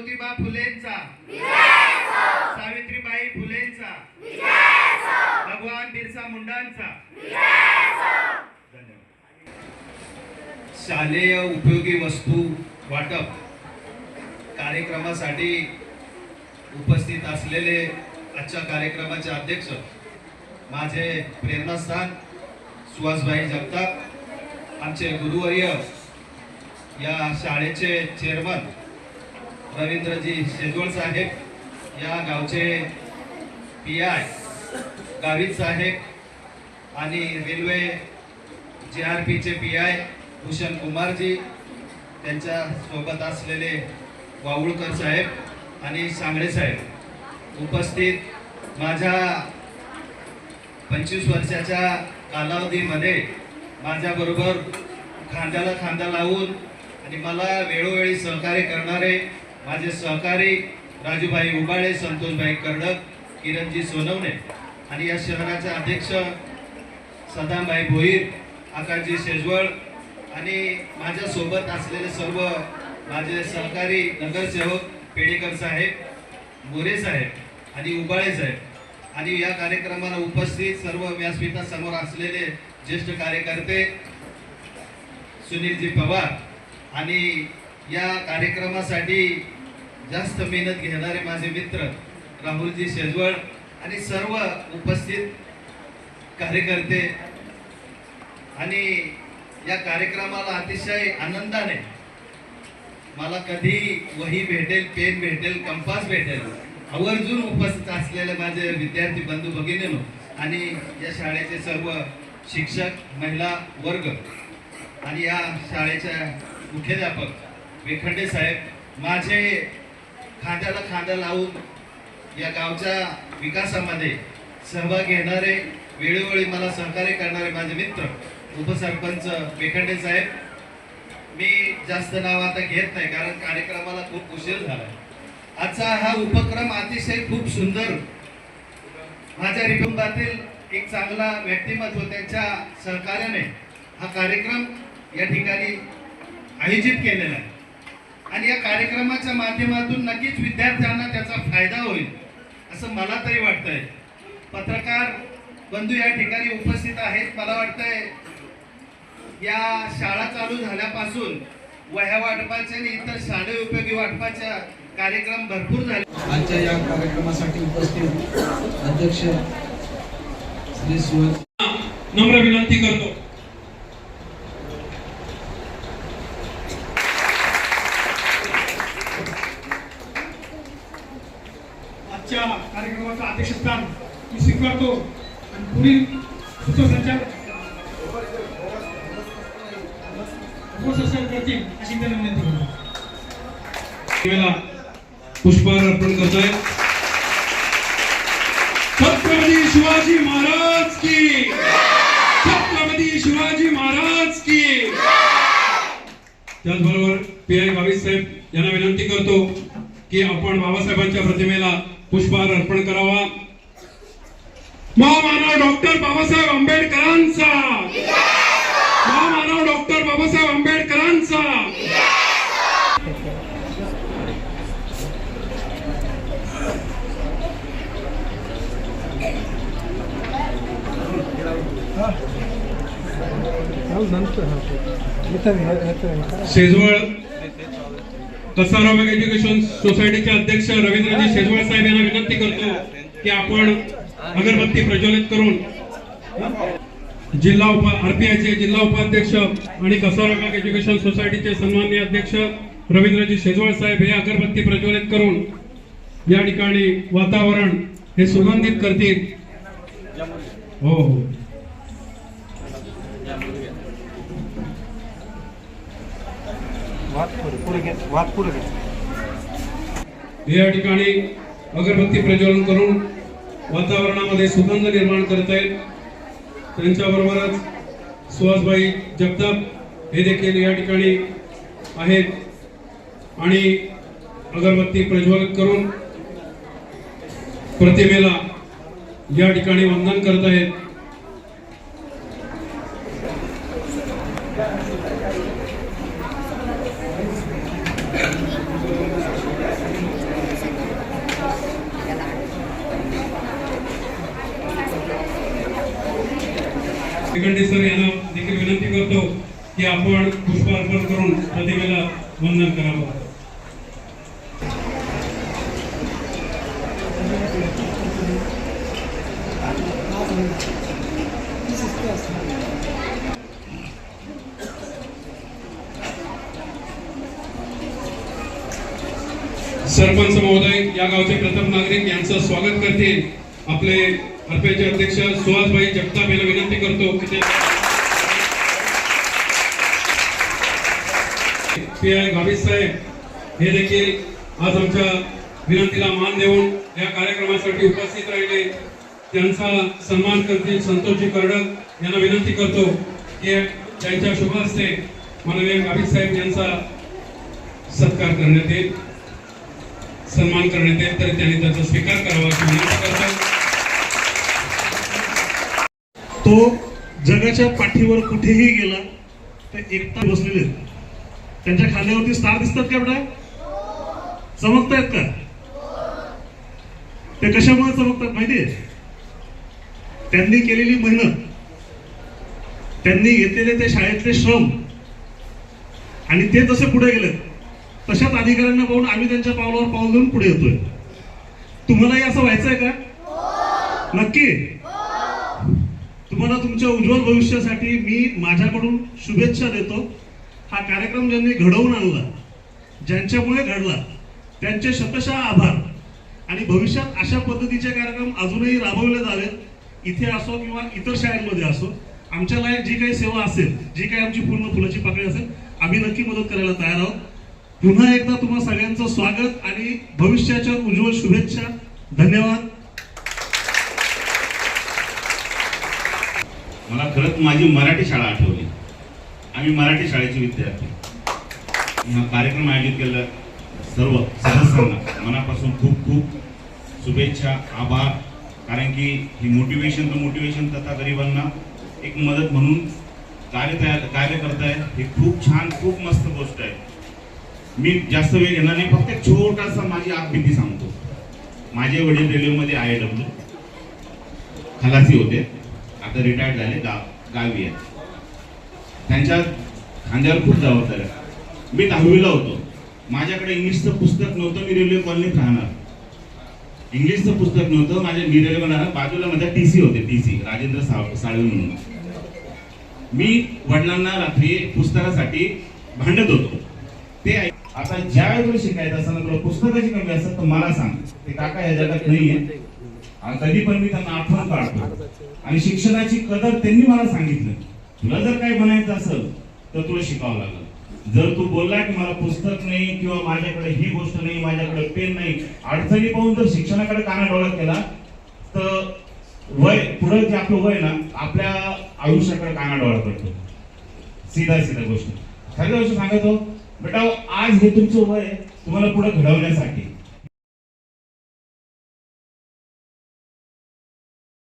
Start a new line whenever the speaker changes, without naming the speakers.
ज्योतिबा फुलेंचा. सावित्रीबाई फुलेंचा. भगवान बिरसा मुंडांचा. शालेय उपयोगी वस्तू वाटप कार्यक्रमासाठी उपस्थित असलेले आजच्या कार्यक्रमाचे अध्यक्ष माझे प्रेरणास्थान सुहासभाई जगताप आमचे गुरुवर्य या शाळेचे चेअरमन रवींद्रजी शेजवळ साहेब या गावचे पी आय गावित साहेब आणि रेल्वे जे आर पीचे पी आय भूषण कुमारजी त्यांच्यासोबत असलेले वावुळकर साहेब आणि सांगळे साहेब उपस्थित माझ्या पंचवीस वर्षाच्या कालावधीमध्ये माझ्याबरोबर खांद्याला खांदा लावून आणि मला वेळोवेळी सहकार्य करणारे माझे सहकारी राजूभाई उबाळे संतोषभाई कर्डक किरणजी सोनवणे आणि या शहराचे अध्यक्ष सदामभाई भोईर आकाशजी शेजवळ आणि माझ्यासोबत असलेले सर्व माझे सहकारी नगरसेवक पेडेकर साहेब मोरे साहेब आणि उबाळे साहेब. आणि या कार्यक्रमाला उपस्थित सर्व व्यासपीठासमोर असलेले ज्येष्ठ कार्यकर्ते सुनीलजी पवार आणि या कार्यक्रमासाठी जास्त मेहनत घेणारे माझे मित्र राहुलजी शेजवळ आणि सर्व उपस्थित कार्यकर्ते आणि या कार्यक्रमाला अतिशय आनंदाने मला कधी वही भेटेल पेन भेटेल कंपास भेटेल आवर्जून उपस्थित असलेले माझे विद्यार्थी बंधू भगिनीनो आणि या शाळेचे सर्व शिक्षक महिला वर्ग आणि या शाळेच्या मुख्याध्यापक विखंडे साहेब माझे खांद्याला खांदा लावून या गावच्या विकासामध्ये सहभाग घेणारे वेळोवेळी मला सहकार्य करणारे माझे मित्र उपसरपंच विखंडे साहेब मी जास्त नाव आता घेत नाही कारण कार्यक्रमाला खूप उशीर झाला आजचा हा उपक्रम अतिशय खूप सुंदर माझ्या कुटुंबातील एक चांगला व्यक्तिमत्व त्यांच्या सहकार्याने हा कार्यक्रम या ठिकाणी आयोजित केलेला आहे. आणि या कार्यक्रमाच्या माध्यमातून नक्कीच विद्यार्थ्यांना त्याचा फायदा होईल असं मला तरी वाटतंय. पत्रकार बंधू या ठिकाणी उपस्थित आहेत. मला वाटतंय या शाळा चालू झाल्यापासून वह्या वाटपाचे आणि इतर शालेय उपयोगी वाटपाच्या कार्यक्रम भरपूर झाले.
आजच्या या कार्यक्रमासाठी उपस्थित अध्यक्ष श्री
नम्र विनंती करतो
आजच्या कार्यक्रमाचं अध्यक्षस्थान मी स्वीकारतो आणि पुढील सूत्रसंचार करतील अशी त्यांना विनंती करतो.
पुष्पहार अर्पण करतोय. छत्रपती शिवाजी महाराज की छत्रपती शिवाजी महाराज की. त्याचबरोबर पी आय गावित साहेब यांना विनंती करतो की आपण बाबासाहेबांच्या प्रतिमेला पुष्पहार अर्पण करावा महामानव डॉक्टर बाबासाहेब आंबेडकरांचा महामानव डॉक्टर बाबासाहेब आंबेडकरांचा शेजवळ कसाराबाग एज्युकेशन सोसायटीचे अध्यक्ष रवींद्रजी शेजवळ साहेब यांना विनंती करतो की आपण अगरबत्ती प्रज्वलित करून जिल्हा उपा आरपीआयचे जिल्हा उपाध्यक्ष आणि कसाराबाग एज्युकेशन सोसायटीचे सन्माननीय अध्यक्ष रवींद्रजी शेजवळ साहेब हे अगरबत्ती प्रज्वलित करून या ठिकाणी वातावरण हे सुगंधित करतील. हो हो. या ठिकाणी अगरबत्ती प्रज्वलन करून वातावरणामध्ये सुगंध निर्माण करत आहेत त्यांच्याबरोबरच सुहासबाई जगताप हे देखील या ठिकाणी आहेत. आणि अगरबत्ती प्रज्वलित करून प्रतिमेला या ठिकाणी वंदन करत आहेत. सेकंडरी सर यांना देखील विनंती करतो की आपण पुष्प अर्पण करून प्रतिमेला वंदन करावं. सरपंच महोदय या गावचे प्रथम नागरिक यांचं स्वागत करतील आपले अर्पेचे अध्यक्ष सुहासभाई जगताप याला विनंती करतो की ते गावित साहेब हे देखील आज आमच्या विनंतीला मान देऊन या कार्यक्रमासाठी उपस्थित राहिले. त्यांचा सन्मान करतील संतोषजी कर्डक यांना विनंती करतो की त्यांच्या शुभ हस्ते माननीय गावित साहेब यांचा सत्कार करण्यात येईल सन्मान करण्यात येईल तर त्यांनी त्याचा स्वीकार करावा अशी विनंती करतो
तो जगाच्या पाठीवर कुठेही गेला तर एकटा बसलेले आहेत. त्यांच्या खांद्यावरती स्टार दिसतात का बेटा चमकतायत का? ते कशामुळे चमकतात माहितीये? त्यांनी केलेली मेहनत त्यांनी घेतलेले ते शाळेतले श्रम आणि ते जसे पुढे गेलेत तशाच अधिकाऱ्यांना पाहून आम्ही त्यांच्या पावलावर पाऊल देऊन पुढे येतोय. तुम्हालाही असं व्हायचंय का? नक्की. तुम्हाला तुमच्या उज्ज्वल भविष्यासाठी मी माझ्याकडून शुभेच्छा देतो. हा कार्यक्रम ज्यांनी घडवून आणला ज्यांच्यामुळे घडला त्यांचे शतशः आभार. आणि भविष्यात अशा पद्धतीचे कार्यक्रम अजूनही राबवले जावेत. इथे असो किंवा इतर शाळांमध्ये असो आमच्या लायक जी काही सेवा असेल जी काही आमची पूर्ण फुलाची पाकळी असेल आम्ही नक्की मदत करायला तयार आहोत. पुन्हा एकदा तुम्हा सगळ्यांचं स्वागत आणि भविष्याच्या उज्ज्वल शुभेच्छा. धन्यवाद.
मला खरंच माझी मराठी शाळा आठवली. आम्ही मराठी शाळेचे विद्यार्थी. हा कार्यक्रम आयोजित केला सर्व सदस्यांना. मनापासून खूप खूप शुभेच्छा आभार. कारण की ही मोटिवेशन तर मोटिवेशन तथा गरिबांना एक मदत म्हणून कार्य तयार कार्य करताय. हे खूप छान खूप मस्त गोष्ट आहे. मी जास्त वेळ घेणार नाही. फक्त एक छोटासा माझी आपभीती सांगतो. माझे वडील रेल्वेमध्ये आय डब्ल्यू खलासी होते. आता रिटायर्ड झाले गाव गावी आहेत. त्यांच्या खांद्यावर खूप जबाबदारी मी दहावीला होतो. माझ्याकडे इंग्लिशचं पुस्तक नव्हतं मी रेल्वे कॉलनीत राहणार. इंग्लिशचं पुस्तक नव्हतं माझ्या मी रेल्वे राहणार बाजूला माझ्या टी सी होते टी सी राजेंद्र साव साळवे म्हणून. मी वडिलांना रात्री पुस्तकासाठी भांडत होतो. ते आता ज्या वेळेला शिकायचं असं तुला पुस्तकाची कमी असतात तर मला सांग. ते काका या जगात नाहीये. आणि कधी पण मी त्यांना आठवण काढतो आणि शिक्षणाची कदर त्यांनी मला सांगितलं. तुला जर काही बनायचं असेल तर तुला शिकावं लागलं. जर तू बोलला की मला पुस्तक नाही किंवा माझ्याकडे ही गोष्ट नाही माझ्याकडे पेन नाही अडचणी पाहून जर शिक्षणाकडे काना डोळा केला तर वय पुढे जे आपलं वय ना आपल्या आयुष्याकडे काना डोळा करतो सीधा सीधा गोष्ट. खरी गोष्ट सांगतो बेटा आज हे तुमचं वय तुम्हाला पुढे घडवण्यासाठी.